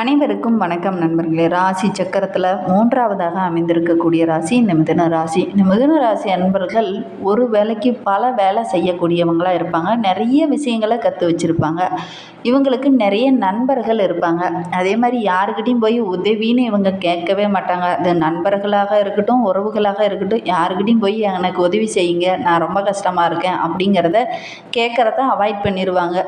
அனைவருக்கும் வணக்கம் நண்பர்களே. ராசி சக்கரத்தில் மூன்றாவதாக அமைந்திருக்கக்கூடிய ராசி இந்த மிதுன ராசி. இந்த மிதுன ராசி அன்பர்கள் ஒரு வேலைக்கு பல வேலை செய்யக்கூடியவங்களாக இருப்பாங்க. நிறைய விஷயங்களை கற்று வச்சுருப்பாங்க. இவங்களுக்கு நிறைய நண்பர்கள் இருப்பாங்க. அதே மாதிரி யாருக்கிட்டையும் போய் உதவின்னு இவங்க கேட்கவே மாட்டாங்க. அது நண்பர்களாக இருக்கட்டும் உறவுகளாக இருக்கட்டும் யாருக்கிட்டையும் போய் எனக்கு உதவி செய்யுங்க. நான் ரொம்ப கஷ்டமாக இருக்கேன் அப்படிங்கிறத கேட்குறத அவாய்ட் பண்ணிடுவாங்க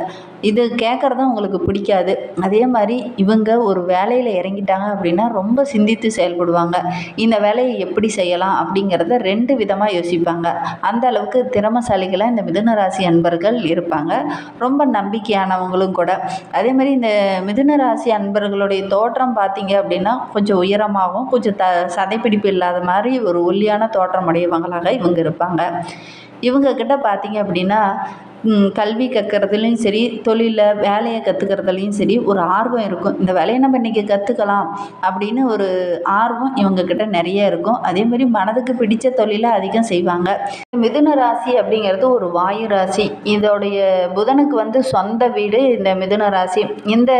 இது கேட்குறது உங்களுக்கு பிடிக்காது. அதே மாதிரி இவங்க ஒரு வேலையில் இறங்கிட்டாங்க அப்படின்னா ரொம்ப சிந்தித்து செயல்படுவாங்க. இந்த வேலையை எப்படி செய்யலாம் அப்படிங்கிறத ரெண்டு விதமாக யோசிப்பாங்க. அந்த அளவுக்கு திறமசாலிகளாக இந்த மிதுனராசி அன்பர்கள் இருப்பாங்க. ரொம்ப நம்பிக்கையானவங்களும் கூட. அதே மாதிரி இந்த மிதுனராசி அன்பர்களுடைய தோற்றம் பார்த்தீங்க அப்படின்னா கொஞ்சம் உயரமாகவும் கொஞ்சம் த சதைப்பிடிப்பு இல்லாத மாதிரி ஒரு ஒல்லியான தோற்றம் உடையவங்களாக இவங்க இருப்பாங்க. இவங்க கிட்ட பார்த்தீங்க அப்படின்னா கல்வி கற்கிறதுலையும் சரி தொழிலில் வேலையை கற்றுக்கிறதுலையும் சரி ஒரு ஆர்வம் இருக்கும். இந்த வேலையை நம்ம இன்றைக்கி கற்றுக்கலாம் அப்படின்னு ஒரு ஆர்வம் இவங்கக்கிட்ட நிறைய இருக்கும். அதே மாதிரி மனதுக்கு பிடித்த தொழிலை அதிகம் செய்வாங்க. மிதுன ராசி அப்படிங்கிறது ஒரு வாயு ராசி. இதோடைய புதனுக்கு வந்து சொந்த வீடு இந்த மிதுன ராசி. இந்த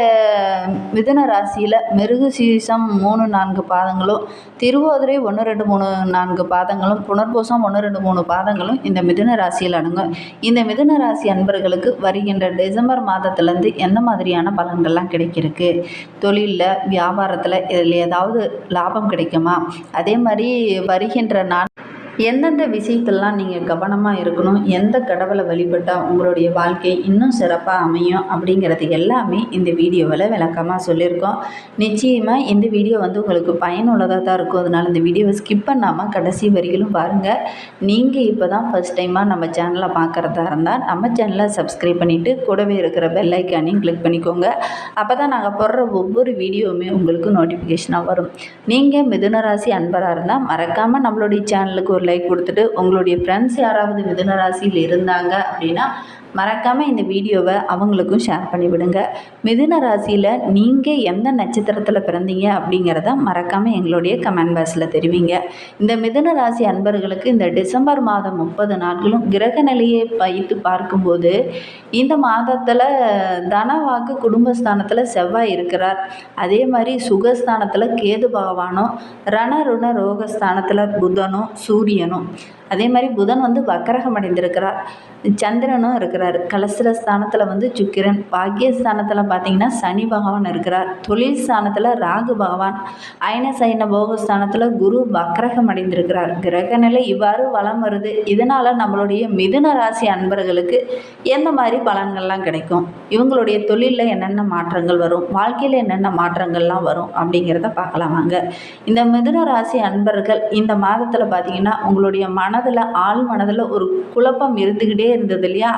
மிதுன ராசியில் மிருகு சீசம் மூணு நான்கு பாதங்களும் திருவோதிரை ஒன்று ரெண்டு மூணு நான்கு பாதங்களும் புனர்பூசம் ஒன்று ரெண்டு மூணு பாதங்களும் இந்த மிதுன ராசியில் அடங்கும். இந்த மிதுன ராசி அன்பர்களுக்கு வருகின்ற டிசம்பர் மாதத்துலேருந்து எந்த மாதிரியான பலன்கள்லாம் கிடைக்கிறதுக்கு? தொழிலில் வியாபாரத்தில் இதில் ஏதாவது லாபம் கிடைக்குமா? அதே மாதிரி வருகின்ற நாள் எந்தெந்த விஷயத்தெல்லாம் நீங்கள் கவனமாக இருக்கணும் எந்த கடவுளை வழிபட்டால் உங்களுடைய வாழ்க்கை இன்னும் சிறப்பாக அமையும் அப்படிங்கிறது எல்லாமே இந்த வீடியோவில் விளக்கமாக சொல்லியிருக்கோம். நிச்சயமாக இந்த வீடியோ வந்து உங்களுக்கு பயனுள்ளதாக தான் இருக்கும். அதனால் இந்த வீடியோவை ஸ்கிப் பண்ணாமல் கடைசி வரிகளும் பாருங்கள் நீங்கள் இப்போ தான் ஃபஸ்ட் டைமாக நம்ம சேனலை பார்க்குறதா இருந்தால் நம்ம சேனலை சப்ஸ்கிரைப் பண்ணிவிட்டு கூடவே இருக்கிற பெல்லைக்கானையும் கிளிக் பண்ணிக்கோங்க. அப்போ தான் நாங்கள் போடுற ஒவ்வொரு வீடியோவுமே உங்களுக்கு நோட்டிஃபிகேஷனாக வரும். நீங்கள் மிதுனராசி அன்பராக இருந்தால் மறக்காமல் நம்மளுடைய சேனலுக்கு ஒரு லைக் கொடுத்துட்டு உங்களுடைய ஃப்ரெண்ட்ஸ் யாராவது மிதுன ராசியில் இருந்தாங்க அப்படின்னா மறக்காமல் இந்த வீடியோவை அவங்களுக்கும் ஷேர் பண்ணி விடுங்க. மிதுன ராசியில் நீங்கள் எந்த நட்சத்திரத்தில் பிறந்தீங்க அப்படிங்கிறத மறக்காமல் எங்களுடைய கமெண்ட் பாக்ஸில் தெரிவிங்க. இந்த மிதுன ராசி அன்பர்களுக்கு இந்த டிசம்பர் மாதம் முப்பது நாட்களும் கிரக நிலையை வைத்து பார்க்கும்போது இந்த மாதத்தில் தனவாக்கு குடும்பஸ்தானத்தில் செவ்வாய் இருக்கிறார். அதே மாதிரி சுகஸ்தானத்தில் கேது பகவானும் ரணருண ரோகஸ்தானத்தில் புதனும் சூரியனும். அதே மாதிரி புதன் வந்து வக்கரகம் அடைந்திருக்கிறார். சந்திரனும் இருக்கிறார். கலசர ஸ்தானத்தில் வந்து சுக்கிரன். பாக்கியஸ்தானத்தில் பார்த்தீங்கன்னா சனி பகவான் இருக்கிறார். தொழில் ஸ்தானத்தில் ராகு பகவான். அயன சைன போகஸ்தானத்தில் குரு வக்கரகம் அடைந்திருக்கிறார். கிரக நிலை இவ்வாறு வலம் வருது. இதனால் நம்மளுடைய மிதுன ராசி அன்பர்களுக்கு எந்த மாதிரி பலன்கள்லாம் கிடைக்கும்? இவங்களுடைய தொழிலில் என்னென்ன மாற்றங்கள் வரும்? வாழ்க்கையில் என்னென்ன மாற்றங்கள்லாம் வரும்? அப்படிங்கிறத பார்க்கலாம் வாங்க இந்த மிதுன ராசி அன்பர்கள் இந்த மாதத்தில் பார்த்தீங்கன்னா உங்களுடைய மனதில் ஆழ் மனதில் ஒரு குழப்பம் இருந்துக்கிட்டே இருந்தது இல்லையா?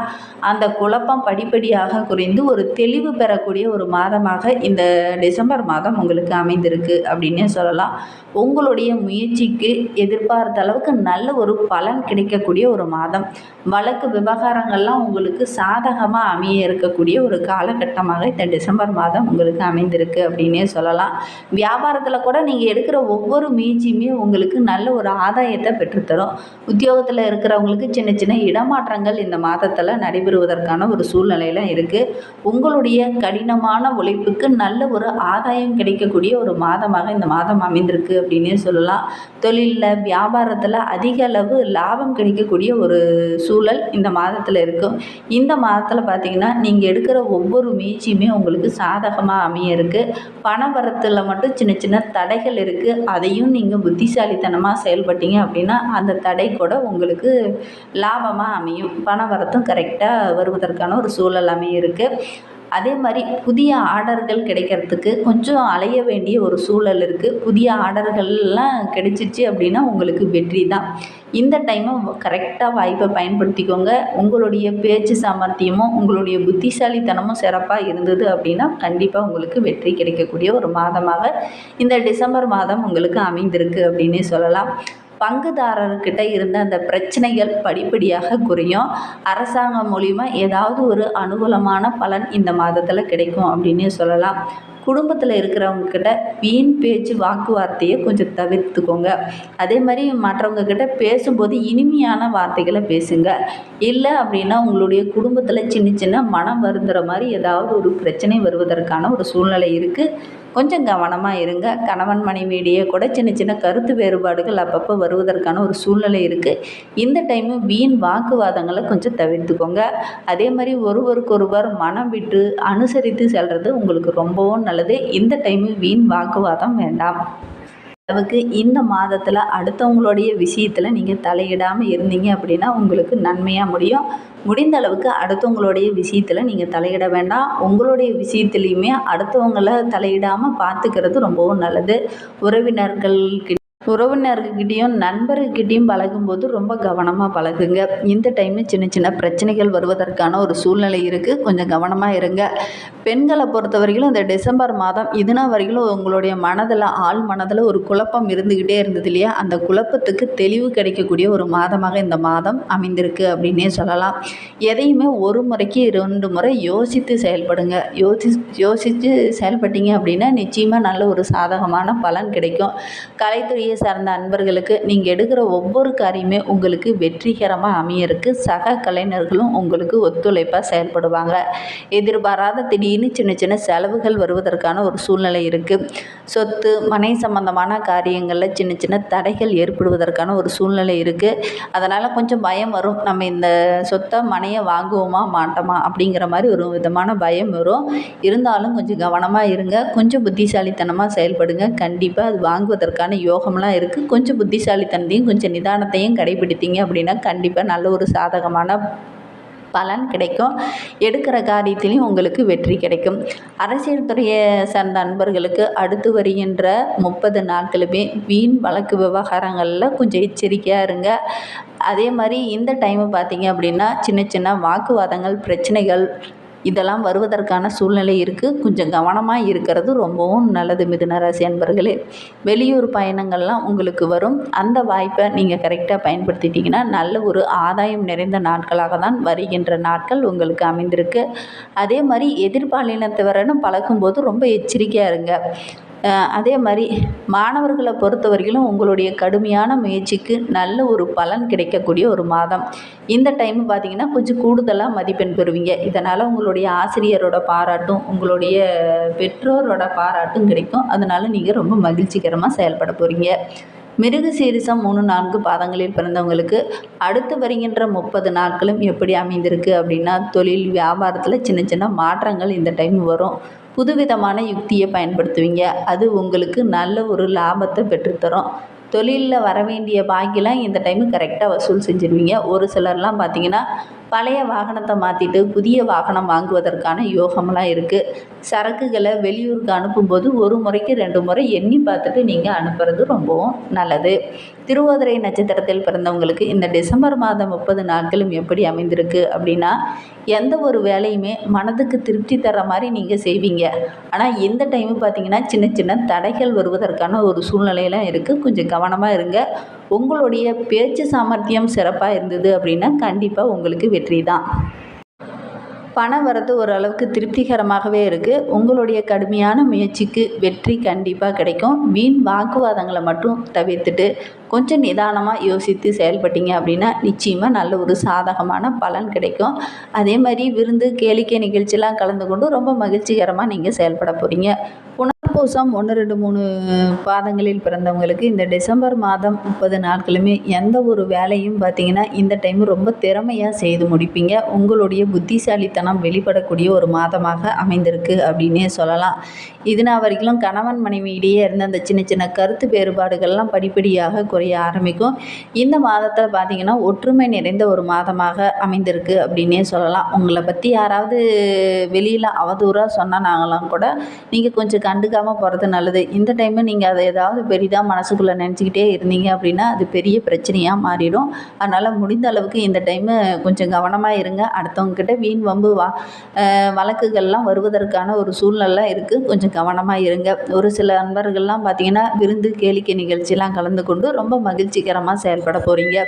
அந்த குழப்பம் படிப்படியாக குறைந்து ஒரு தெளிவு பெறக்கூடிய ஒரு மாதமாக இந்த டிசம்பர் மாதம் உங்களுக்கு அமைந்திருக்கு அப்படின்னே சொல்லலாம். உங்களுடைய முயற்சிக்கு எதிர்பார்த்த அளவுக்கு நல்ல ஒரு பலன் கிடைக்கக்கூடிய ஒரு மாதம். வழக்கு விவகாரங்கள்லாம் உங்களுக்கு சாதகமாக அமைய இருக்கக்கூடிய ஒரு காலகட்டமாக இந்த டிசம்பர் மாதம் உங்களுக்கு அமைந்திருக்கு அப்படின்னே சொல்லலாம். வியாபாரத்தில் கூட நீங்கள் எடுக்கிற ஒவ்வொரு முயற்சியுமே உங்களுக்கு நல்ல ஒரு ஆதாயத்தை பெற்றுத்தரும். உத்தியோகத்தில் இருக்கிறவங்களுக்கு சின்ன சின்ன இடமாற்றங்கள் இந்த மாதத்தில் நடைபெறுவதற்கான ஒரு சூழ்நிலையில் இருக்குது உங்களுடைய கடினமான உழைப்புக்கு நல்ல ஒரு ஆதாயம் கிடைக்கக்கூடிய ஒரு மாதமாக இந்த மாதம் அமைந்திருக்கு அப்படின்னே சொல்லலாம். தொழிலில் வியாபாரத்தில் அதிக அளவு லாபம் கிடைக்கக்கூடிய ஒரு சூழல் இந்த மாதத்தில் இருக்கும் இந்த மாதத்தில் பார்த்திங்கன்னா நீங்கள் எடுக்கிற ஒவ்வொரு முயற்சியுமே உங்களுக்கு சாதகமாக அமைய இருக்குது பண வரத்தில் மட்டும் சின்ன சின்ன தடைகள் இருக்குது அதையும் நீங்கள் புத்திசாலித்தனமாக செயல்பட்டீங்க அப்படின்னா அந்த தடை கூட உங்களுக்கு லாபமாக அமையும். பண வரத்தும் கரெக்டாக வருவதற்கான ஒரு சூழல் அமையும் இருக்குது அதே மாதிரி புதிய ஆர்டர்கள் கிடைக்கிறதுக்கு கொஞ்சம் அலைய வேண்டிய ஒரு சூழல் இருக்குது புதிய ஆர்டர்கள்லாம் கிடைச்சிச்சு அப்படின்னா உங்களுக்கு வெற்றி தான். இந்த டைமும் கரெக்டாக வாய்ப்பை பயன்படுத்திக்கோங்க. உங்களுடைய பேச்சு சாமர்த்தியமும் உங்களுடைய புத்திசாலித்தனமும் சிறப்பாக இருந்தது அப்படின்னா கண்டிப்பாக உங்களுக்கு வெற்றி கிடைக்கக்கூடிய ஒரு மாதமாக இந்த டிசம்பர் மாதம் உங்களுக்கு அமைந்திருக்கு அப்படின்னே சொல்லலாம். பங்குதாரர்கிட்ட இருந்த அந்த பிரச்சனைகள் படிப்படியாக குறையும். அரசாங்கம் மூலிமா ஏதாவது ஒரு அனுகூலமான பலன் இந்த மாதத்தில் கிடைக்கும் அப்படின்னே சொல்லலாம். குடும்பத்தில் இருக்கிறவங்கக்கிட்ட வீண் பேச்சு வாக்குவார்த்தையை கொஞ்சம் தவிர்த்துக்கோங்க. அதே மாதிரி மற்றவங்க கிட்ட பேசும்போது இனிமையான வார்த்தைகளை பேசுங்க. இல்லை அப்படின்னா உங்களுடைய குடும்பத்தில் சின்ன சின்ன மனம் வருந்துகிற மாதிரி ஏதாவது ஒரு பிரச்சனை வருவதற்கான ஒரு சூழ்நிலை இருக்குது கொஞ்சம் கவனமாக இருங்க. கணவன் மனைவியிடையே கூட சின்ன சின்ன கருத்து வேறுபாடுகள் அப்பப்போ வருவதற்கான ஒரு சூழ்நிலை இருக்குது இந்த டைமு வீண் வாக்குவாதங்களை கொஞ்சம் தவிர்த்துக்கோங்க. அதே மாதிரி ஒருவருக்கொருவர் மனம் விட்டு அனுசரித்து செல்வது உங்களுக்கு ரொம்பவும் நல்லது. இந்த டைமு வீண் வாக்குவாதம் வேண்டாம். அளவுக்கு இந்த மாதத்தில் அடுத்தவங்களுடைய விஷயத்தில் நீங்கள் தலையிடாமல் இருந்தீங்க அப்படின்னா உங்களுக்கு நன்மையாக முடியும். முடிந்த அளவுக்கு அடுத்தவங்களுடைய விஷயத்தில் நீங்கள் தலையிட வேண்டாம். உங்களுடைய விஷயத்துலையுமே அடுத்தவங்கள தலையிடாமல் பார்த்துக்கிறது ரொம்பவும் நல்லது. உறவினர்கள்கிட்ட உறவினர்கிட்டையும் நண்பர்கிட்டையும் பழகும்போது ரொம்ப கவனமாக பழகுங்க. இந்த டைமில் சின்ன சின்ன பிரச்சனைகள் வருவதற்கான ஒரு சூழ்நிலை இருக்குது கொஞ்சம் கவனமாக இருங்க. பெண்களை பொறுத்த வரைக்கும் இந்த டிசம்பர் மாதம் இதுனா வரைக்கும் உங்களுடைய மனதில் ஆள் மனதில் ஒரு குழப்பம் இருந்துக்கிட்டே இருந்தது இல்லையா? அந்த குழப்பத்துக்கு தெளிவு கிடைக்கக்கூடிய ஒரு மாதமாக இந்த மாதம் அமைந்திருக்கு அப்படின்னே சொல்லலாம். எதையுமே ஒரு முறைக்கு ரெண்டு முறை யோசித்து செயல்படுங்க. யோசி யோசித்து செயல்பட்டீங்க அப்படின்னா நிச்சயமாக நல்ல ஒரு சாதகமான பலன் கிடைக்கும். கலைத்துறையை சார்ந்த அன்பர்களுக்கு நீங்கள் எடுக்கிற ஒவ்வொரு காரியமே உங்களுக்கு வெற்றிகரமாக அமையறதுக்கு சக கலைஞர்களும் உங்களுக்கு ஒத்துழைப்பாக செயல்படுவாங்க. எதிர்பாராத திடீர்னு சின்ன சின்ன செலவுகள் வருவதற்கான ஒரு சூழ்நிலை இருக்குது சொத்து மனை சம்பந்தமான காரியங்களில் சின்ன சின்ன தடைகள் ஏற்படுவதற்கான ஒரு சூழ்நிலை இருக்குது அதனால் கொஞ்சம் பயம் வரும். நம்ம இந்த சொத்தை மனையை வாங்குவோமா மாட்டோமா அப்படிங்கிற மாதிரி ஒரு விதமான பயம் வரும். இருந்தாலும் கொஞ்சம் கவனமாக இருங்க. கொஞ்சம் புத்திசாலித்தனமாக செயல்படுங்க. கண்டிப்பாக அது வாங்குவதற்கான யோகம்லாம் இருக்குது கொஞ்சம் புத்திசாலித்தனத்தையும் கொஞ்சம் நிதானத்தையும் கடைபிடித்தீங்க அப்படின்னா கண்டிப்பாக நல்ல ஒரு சாதகமான பலன் கிடைக்கும். எடுக்கிற காரியத்திலையும் உங்களுக்கு வெற்றி கிடைக்கும். அரசியல் துறையை சார்ந்த அன்பர்களுக்கு அடுத்து வருகின்ற முப்பது நாட்களுமே வீண் வழக்கு விவகாரங்களில் கொஞ்சம் எச்சரிக்கையாக இருங்க. அதே மாதிரி இந்த டைமு பார்த்தீங்க அப்படின்னா சின்ன சின்ன வாக்குவாதங்கள் பிரச்சனைகள் இதெல்லாம் வருவதற்கான சூழ்நிலை இருக்குது கொஞ்சம் கவனமாக இருக்கிறது ரொம்பவும் நல்லது மிதுன ராசி அன்பர்களே. வெளியூர் பயணங்கள்லாம் உங்களுக்கு வரும். அந்த வாய்ப்பை நீங்கள் கரெக்டாக பயன்படுத்திட்டிங்கன்னா நல்ல ஒரு ஆதாயம் நிறைந்த நாட்களாக தான் வருகின்ற நாட்கள் உங்களுக்கு அமைந்திருக்கு. அதே மாதிரி எதிர்பாலினத்தவரன்னு பழகும்போது ரொம்ப எச்சரிக்கையாக இருங்க. அதே மாதிரி மாணவர்களை பொறுத்த வரையிலும் உங்களுடைய கடுமையான முயற்சிக்கு நல்ல ஒரு பலன் கிடைக்கக்கூடிய ஒரு மாதம். இந்த டைம் பார்த்திங்கன்னா கொஞ்சம் கூடுதலாக மதிப்பெண் பெறுவீங்க. இதனால் உங்களுடைய ஆசிரியரோட பாராட்டும் உங்களுடைய பெற்றோரோட பாராட்டும் கிடைக்கும். அதனால் நீங்கள் ரொம்ப மகிழ்ச்சிகரமாக செயல்பட போகிறீங்க மிருக சீரிசம் மூணு நான்கு பாதங்களில் பிறந்தவங்களுக்கு அடுத்து வருகின்ற முப்பது நாட்களும் எப்படி அமைந்திருக்கு அப்படின்னா தொழில் வியாபாரத்தில் சின்ன சின்ன மாற்றங்கள் இந்த டைம் வரும். புதுவிதமான யுக்தியை பயன்படுத்துவீங்க. அது உங்களுக்கு நல்ல ஒரு லாபத்தை பெற்றுத்தரும். தொழிலில் வர வேண்டிய பாக்கிலாம் இந்த டைமு கரெக்டாக வசூல் செஞ்சுருவீங்க. ஒரு சிலர்லாம் பார்த்தீங்கன்னா பழைய வாகனத்தை மாற்றிட்டு புதிய வாகனம் வாங்குவதற்கான யோகம்லாம் இருக்குது சரக்குகளை வெளியூருக்கு அனுப்பும்போது ஒரு முறைக்கு ரெண்டு முறை எண்ணி பார்த்துட்டு நீங்கள் அனுப்புறது ரொம்பவும் நல்லது. திருவோதிரை நட்சத்திரத்தில் பிறந்தவங்களுக்கு இந்த டிசம்பர் மாதம் முப்பது நாட்களும் எப்படி அமைந்திருக்கு அப்படின்னா எந்த ஒரு வேலையுமே மனதுக்கு திருப்தி தர மாதிரி நீங்கள் செய்வீங்க. ஆனால் இந்த டைமு பார்த்தீங்கன்னா சின்ன சின்ன தடைகள் வருவதற்கான ஒரு சூழ்நிலையெல்லாம் இருக்குது கொஞ்சம் கவனமாக இருங்க. உங்களுடைய பேச்சு சாமர்த்தியம் சிறப்பாக இருந்தது அப்படின்னா கண்டிப்பாக உங்களுக்கு வெற்றி தான் பணம் வரது ஓரளவுக்கு திருப்திகரமாகவே இருக்குது உங்களுடைய கடுமையான முயற்சிக்கு வெற்றி கண்டிப்பாக கிடைக்கும். வீண் வாக்குவாதங்களை மட்டும் தவிர்த்துட்டு கொஞ்சம் நிதானமாக யோசித்து செயல்பட்டீங்க அப்படின்னா நிச்சயமாக நல்ல ஒரு சாதகமான பலன் கிடைக்கும். அதே மாதிரி விருந்து கேளிக்கை நிகழ்ச்சியெலாம் கலந்து கொண்டு ரொம்ப மகிழ்ச்சிகரமாக நீங்கள் செயல்பட போகிறீங்க புனர்பூசம் ஒன்று ரெண்டு மூணு பாதங்களில் பிறந்தவங்களுக்கு இந்த டிசம்பர் மாதம் முப்பது நாட்களுமே எந்த ஒரு வேலையும் பார்த்திங்கன்னா இந்த டைம் ரொம்ப திறமையாக செய்து முடிப்பீங்க. உங்களுடைய புத்திசாலித்தனம் வெளிப்படக்கூடிய ஒரு மாதமாக அமைந்திருக்கு அப்படின்னே சொல்லலாம். இதுனா வரைக்கும் கணவன் மனைவியிடையே இருந்த அந்த சின்ன சின்ன கருத்து வேறுபாடுகள்லாம் படிப்படியாக குறைய ஆரம்பிக்கும். இந்த மாதத்தில் பார்த்திங்கன்னா ஒற்றுமை நிறைந்த ஒரு மாதமாக அமைந்திருக்கு அப்படின்னே சொல்லலாம். உங்களை பற்றி யாராவது வெளியில் அவதூறாக சொன்னாங்களாம் கூட நீங்கள் கொஞ்சம் கண்டுக்காமல் பேசாமல் போகிறது நல்லது. இந்த டைமு நீங்கள் அதை ஏதாவது பெரிதாக மனசுக்குள்ளே நினச்சிக்கிட்டே இருந்தீங்க அப்படின்னா அது பெரிய பிரச்சனையாக மாறிடும். அதனால் முடிந்த அளவுக்கு இந்த டைமு கொஞ்சம் கவனமாக இருங்க. அடுத்தவங்கக்கிட்ட வீண் வம்பு வா வழக்குகள்லாம் வருவதற்கான ஒரு சூழ்நிலை இருக்குது கொஞ்சம் கவனமாக இருங்க. ஒரு சில நண்பர்கள்லாம் பார்த்தீங்கன்னா விருந்து கேளிக்கை நிகழ்ச்சியெலாம் கலந்து கொண்டு ரொம்ப மகிழ்ச்சிகரமாக செயல்பட போகிறீங்க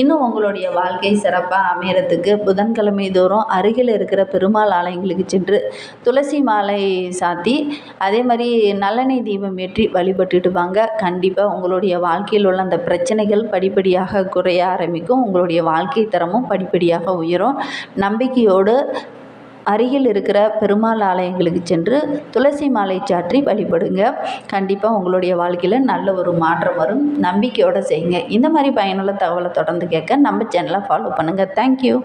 இன்னும் உங்களுடைய வாழ்க்கை சிறப்பாக அமையறதுக்கு புதன்கிழமை தோறும் அருகில் இருக்கிற பெருமாள் ஆலயங்களுக்கு சென்று துளசி மாலை சாத்தி அதே மாதிரி நல்லெண்ணெய் தீபம் ஏற்றி வழிபட்டுட்டு வாங்க கண்டிப்பாக உங்களுடைய வாழ்க்கையில் உள்ள அந்த பிரச்சனைகள் படிப்படியாக குறைய ஆரம்பிக்கும். உங்களுடைய வாழ்க்கை தரமும் படிப்படியாக உயரும். நம்பிக்கையோடு அருகில் இருக்கிற பெருமாள் ஆலயங்களுக்கு சென்று துளசி மாலை சாற்றி வழிபடுங்க. கண்டிப்பாக உங்களுடைய வாழ்க்கையில் நல்ல ஒரு மாற்றம் வரும். நம்பிக்கையோடு செய்யுங்க. இந்த மாதிரி பயனுள்ள தகவலை தொடர்ந்து கேட்க நம்ம சேனலை ஃபாலோ பண்ணுங்கள் தேங்க்யூ